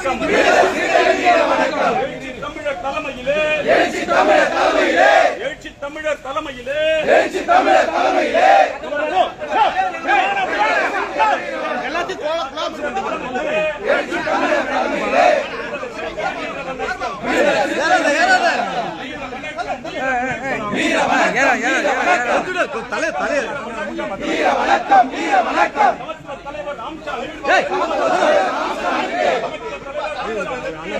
வணக்கம் எழுச்சி தமிழர் தலைமையிலே எழுச்சி தமிழர் தலைமையிலே எழுச்சி தமிழர் தலைமையிலே எழுச்சி தமிழர் தலைமையிலே சமத்துவ தலைவர் வீர வணக்கம் வீர வணக்கம் தலைவர் அம்சா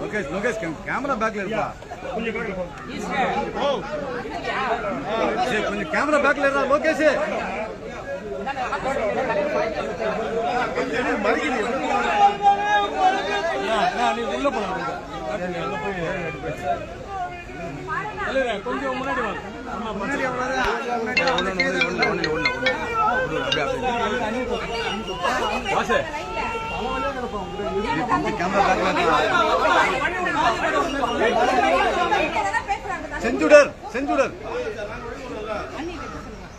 லோகேஷ் லோகேஷ் கேமரா பேக்ல இருப்பா சரி, கொஞ்சம் கேமரா பேக்ல இருக்கா லோகேஷ் கொஞ்சம் முன்னாடி வாங்க செஞ்சுடர் செஞ்சுடர்.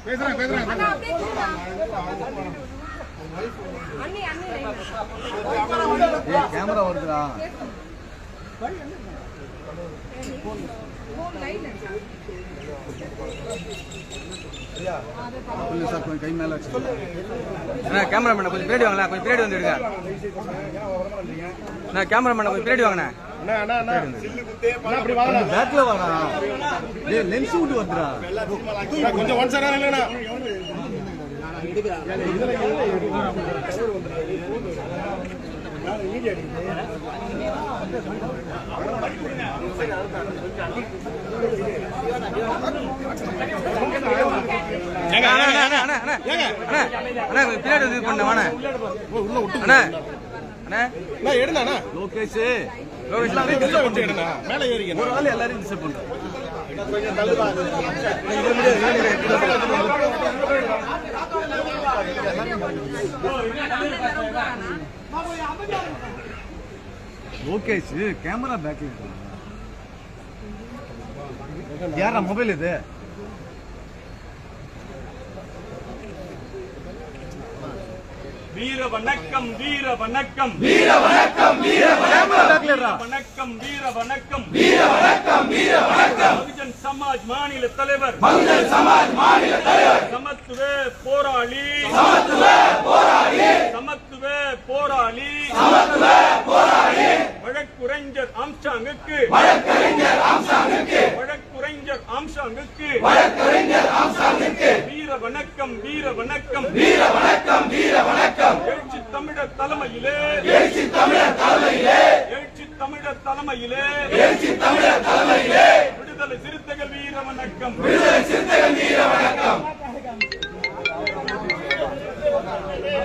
பேசுறேன் பேசுறேன் கேமரா வருதுடா. கொஞ்சம் சார் கொஞ்சம் கை மேல அண்ணா கேமராமேன் கொஞ்சம் பின்னாடி வாங்கண்ணா கொஞ்சம் பின்னாடி வந்து எடுங்க. அண்ணா கேமராமேன் கொஞ்சம் பின்னாடி வாங்கண்ணா. பேக்ல வாடா. ஏய் லென்ஸ் விட்டு வந்துடா. கொஞ்சம் ஒன் சார் இல்லைண்ணா பின்னாடி இது பண்ண வாண்ணே உள்ள விட்டு அண்ணா அண்ணா எடுங்க அண்ணா லோகேஷ் மேல ஏறிங்க ஒரு ஆள் எல்லாரையும் டிஸ்டர்ப் பண்றேன் இது லோகேஷ் கேமரா பேக்ல இருக்கு? யாரா மொபைல் இது? வீர வணக்கம் வீர வணக்கம். கேமரா பேக்ல இருக்கா? வணக்கம் வீர வணக்கம். வீர வணக்கம் வீர வணக்கம். பகுஜன் சமாஜ் மாநில தலைவர். பகுஜன் சமாஜ் மாநில தலைவர். சமத்துவ போராளி. சமத்துவ போராளி. சமத்துவ போராளி. சமத்துவ போராளி. வழக்குரைஞர் ஆம்சாங்குக்கு. வழக்கறிஞர் ஆம்சாங்குக்கு. வழக்குரைஞர் ஆம்சாங்குக்கு. வழக்குரைஞர் ஆம்சாங்குக்கு. வீர வணக்கம் வீர வணக்கம். வீர வணக்கம் வீர வணக்கம். எழுச்சி தமிழர் தலைமையிலே. எழுச்சி தமிழர் தலைமையிலே. எழுச்சி தமிழர் தலைமையிலே. எழுச்சி தமிழர் தலைமையிலே. விடுதலை சிறுத்தைகள் வீர வணக்கம். விடுதலை சிறுத்தைகள் வீர வணக்கம்.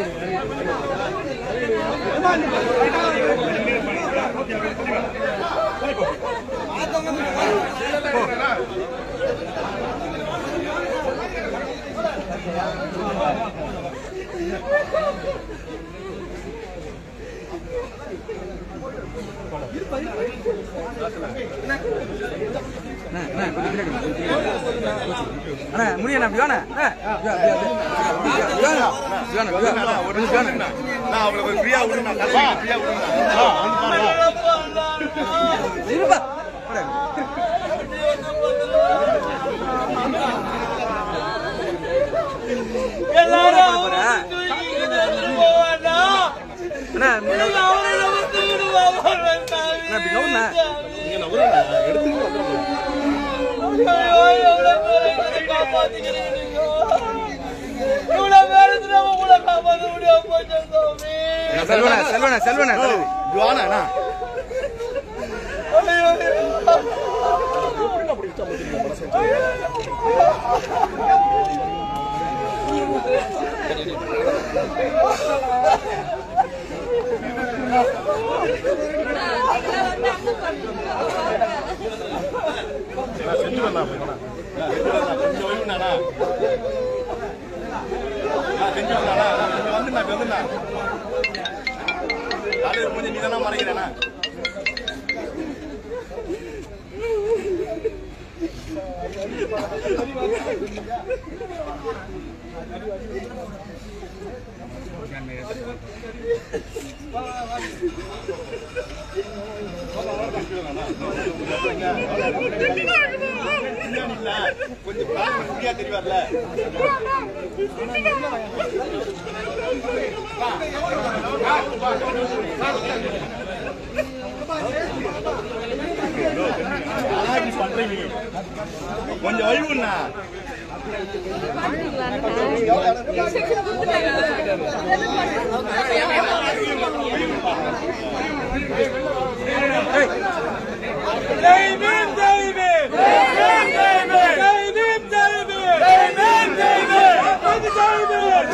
Ha ha ha! அண்ணா முடியண்ணா ஜோனா அப்படி நவுண்ணா நீங்க நவுறா எடுத்துட்டு வந்துடுறோம் செல்வனா செல்வனா செல்வனா ஜுவானா செஞ்சு வரலாம் கொஞ்சம் ஒய்வுனாடா செஞ்சு வரலாடா கொஞ்சம் வந்துடா வந்துடா காலையில் கொஞ்சம் நீ தானே மறைக்கிறேண்ணா கொஞ்சம் ஃப்ரீயா தெரிவார்ல அழகி கொஞ்சம் வழிவுண்ணா Zeynep Zeynep! Zeynep Zeynep! Zeynep Zeynep! Zeynep Zeynep! Hadi Zeynep!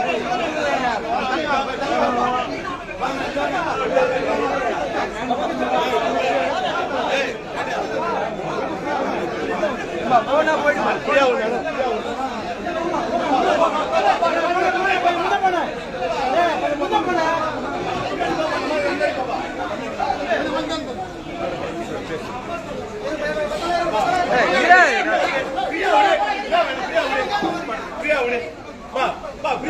Zeynep! Bak, bak, bak.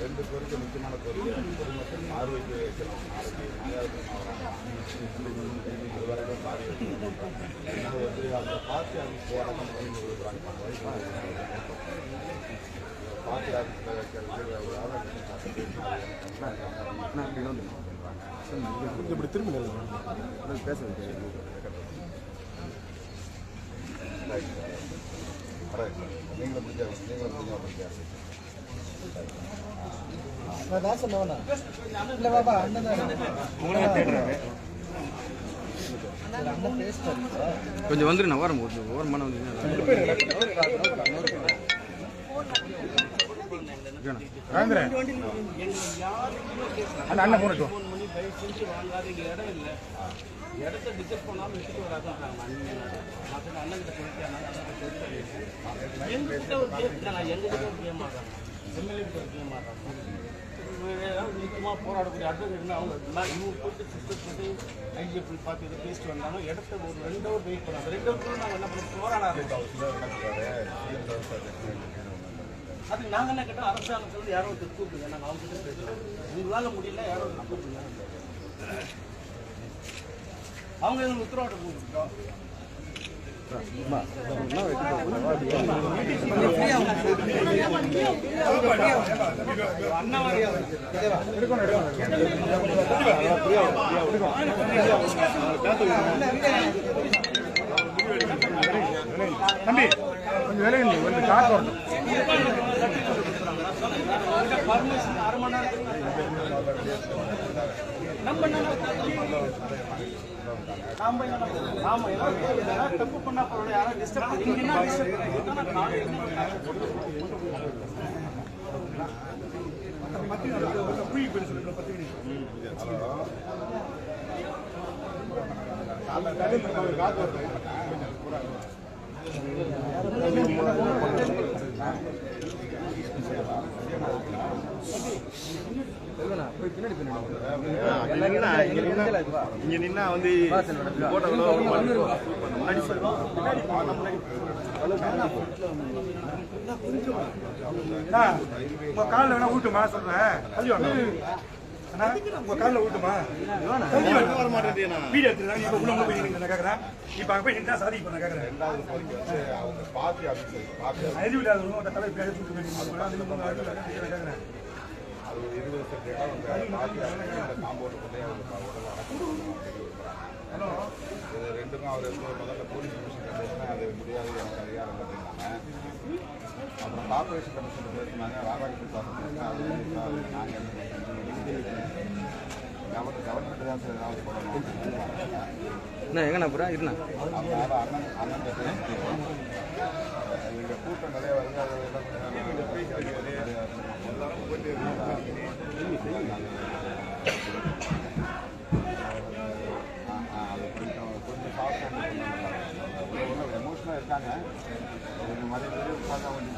ரெண்டு ஃப்ரீயா முக்கியமான கோரிக்கை. பொதுமக்கள் ஃப்ரீயா ஃப்ரீயா நில்லு அண்ணா செய்யல நான் லைட்டா அப்படி நில்லுனா நீ ஏன் மாத்தி நின்னுக்கிற நான் தலை மாதிரி போனா இப்படி திரும்பி நில்லு பேச கொஞ்சம் வந்துரு நான் ஓரம் கொஞ்சம் ஓரமான வந்து அண்ணா அண்ணன் போன இடத்த டிசைட் பண்ணாமல் வராதுன்றாங்க மற்ற அண்ணன் கிட்ட சொல்லிட்டு எங்ககிட்ட ஒரு கேம் நான் எங்ககிட்ட ஒரு கேம் ஆடுறாங்க எம்எல்ஏ கிட்ட ஒரு கேம் ஆடுறாங்க நிச்சயமாக போராடக்கூடிய அட்வொகேட் அவங்க நான் இவங்க போட்டு சிஸ்டர் போட்டு ஐஜிஎஃப் பார்த்து இதை பேசிட்டு வந்தாங்க இடத்த ஒரு ரெண்டு ஹவர் வெயிட் பண்ணாங்க. ரெண்டு ஹவர் நாங்கள் என்ன பண்ணோம்? போராட. அது நாங்கள் என்ன கேட்டோம்? அரசாங்கத்தில் யாரோ ஒருத்தர் கூப்பிடுங்க. நாங்கள் அவங்க கிட்ட பேசுகிறோம் உங்களால் முடியல யாரோ ஒருத்தர் கூப்பிடுங்க. அவங்க எங்களுக்கு உத்தரவாதம் கொடுத்துட்டோம் தம்பி கொஞ்சம் விலகி நில்லு, கொஞ்சம் காசு வரணும் பர்மிஷன் அரை மணி நேரத்துக்கு நம்ம என்ன நாம என்ன நாம என்ன தப்பு பண்ணா பரவாயில்ல யாரும் டிஸ்டர்ப் பண்ணி என்ன டிஸ்டர்ப் போய் பின்னாடி பின்னாடி இங்க நின்னா, இங்க நின்னா, வந்து போட்டோல அண்ணா, உங்க காலில் வேணா ஊட்டுமா சொல்றேன் அண்ணா உங்க காலில் ஊட்டுமா வர மாட்டேன் வீடியோ எடுத்துருக்காங்க இப்ப உள்ள போய் நின்று நான் இப்ப அங்க போய் நின்றா சாதி இப்ப நான் கேட்கறேன் எழுதி ஒரு இருபது உங்க தலை பேர் சுட்டு போய் அது அவங்க உடல் ஹலோ இது ரெண்டுக்கும் அவர் வந்து முதல்ல போலீஸ் கமிஷன் பேசினா அது முடியாது எனக்கு அதிகாரம் இல்லை அப்படின்னாங்க அப்புறம் கார்பரேஷன் கமிஷன் பேசினாங்க ராதாகிருஷ்ணன் சார் அது நாங்கள் கவர்மெண்ட் தான் சார் ஏதாவது பண்ணணும் என்ன எங்கண்ணா போகிறா இருண்ணா அண்ணன் அண்ணன் பேசி கூட்டம் நிறைய வருது அது எல்லாம் எல்லாரும் போயிட்டு எமோஷனாக இருக்காங்க இது மாதிரி வீடியோ பார்த்தா கொஞ்சம்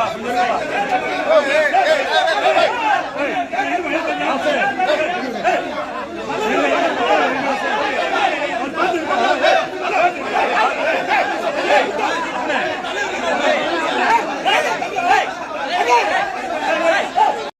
Hey!